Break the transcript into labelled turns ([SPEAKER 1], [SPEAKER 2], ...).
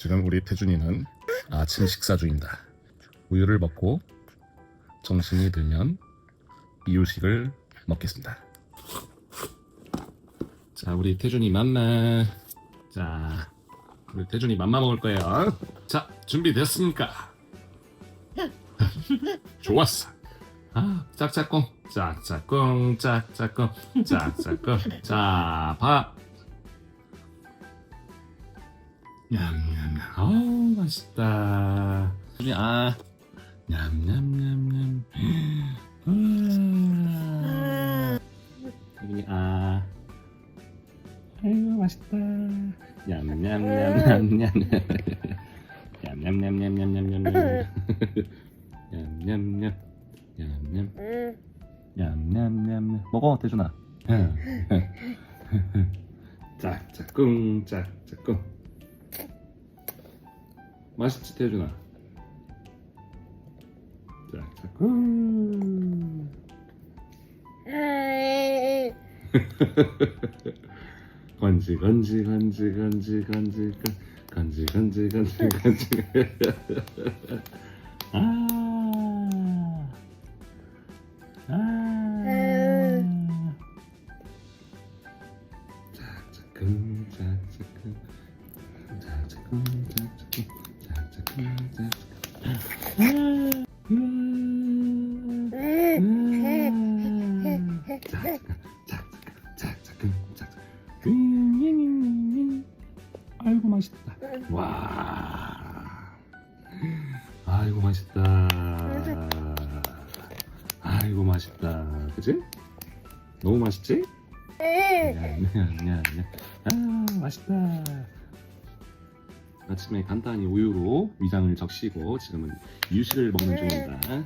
[SPEAKER 1] 지금 우리 태준이는 아침 식사 중입니다. 우유를 먹고 정신이 들면 이유식을 먹겠습니다. 자, 우리 태준이 맘마. 자, 우리 태준이 맘마 먹을 거예요. 자, 준비됐습니까? 좋았어. 아, 짝짝꿍, 짝짝꿍, 짝짝꿍, 짝짝꿍. 자, 밥. 냠냠. 어우, 맛있다. 아, 냠냠냠냠. 음. 태준이 아. 아이고 맛있다. 냠냠냠냠냠. 냠냠냠냠냠냠냠. 냠냠냠. 냠냠. 냠냠냠. 먹어 태준아. 짝짝꿍 짝짝꿍. 맛있지 태준아. 짝짝꿍. 건지 건지 건지 건지 건지 건지 건지 건지 건지 아. 아. 짝짝꿍 짝짝꿍 짝짝꿍 짝짝꿍 아이고 맛있다. 와. 아이고 맛있다. 아이고 맛있다. 그치? 너무 맛있지? 냐냐냐냐 아 맛있다 아침에 간단히 우유로 위장을 적시고 지금은 유식을 먹는 중입니다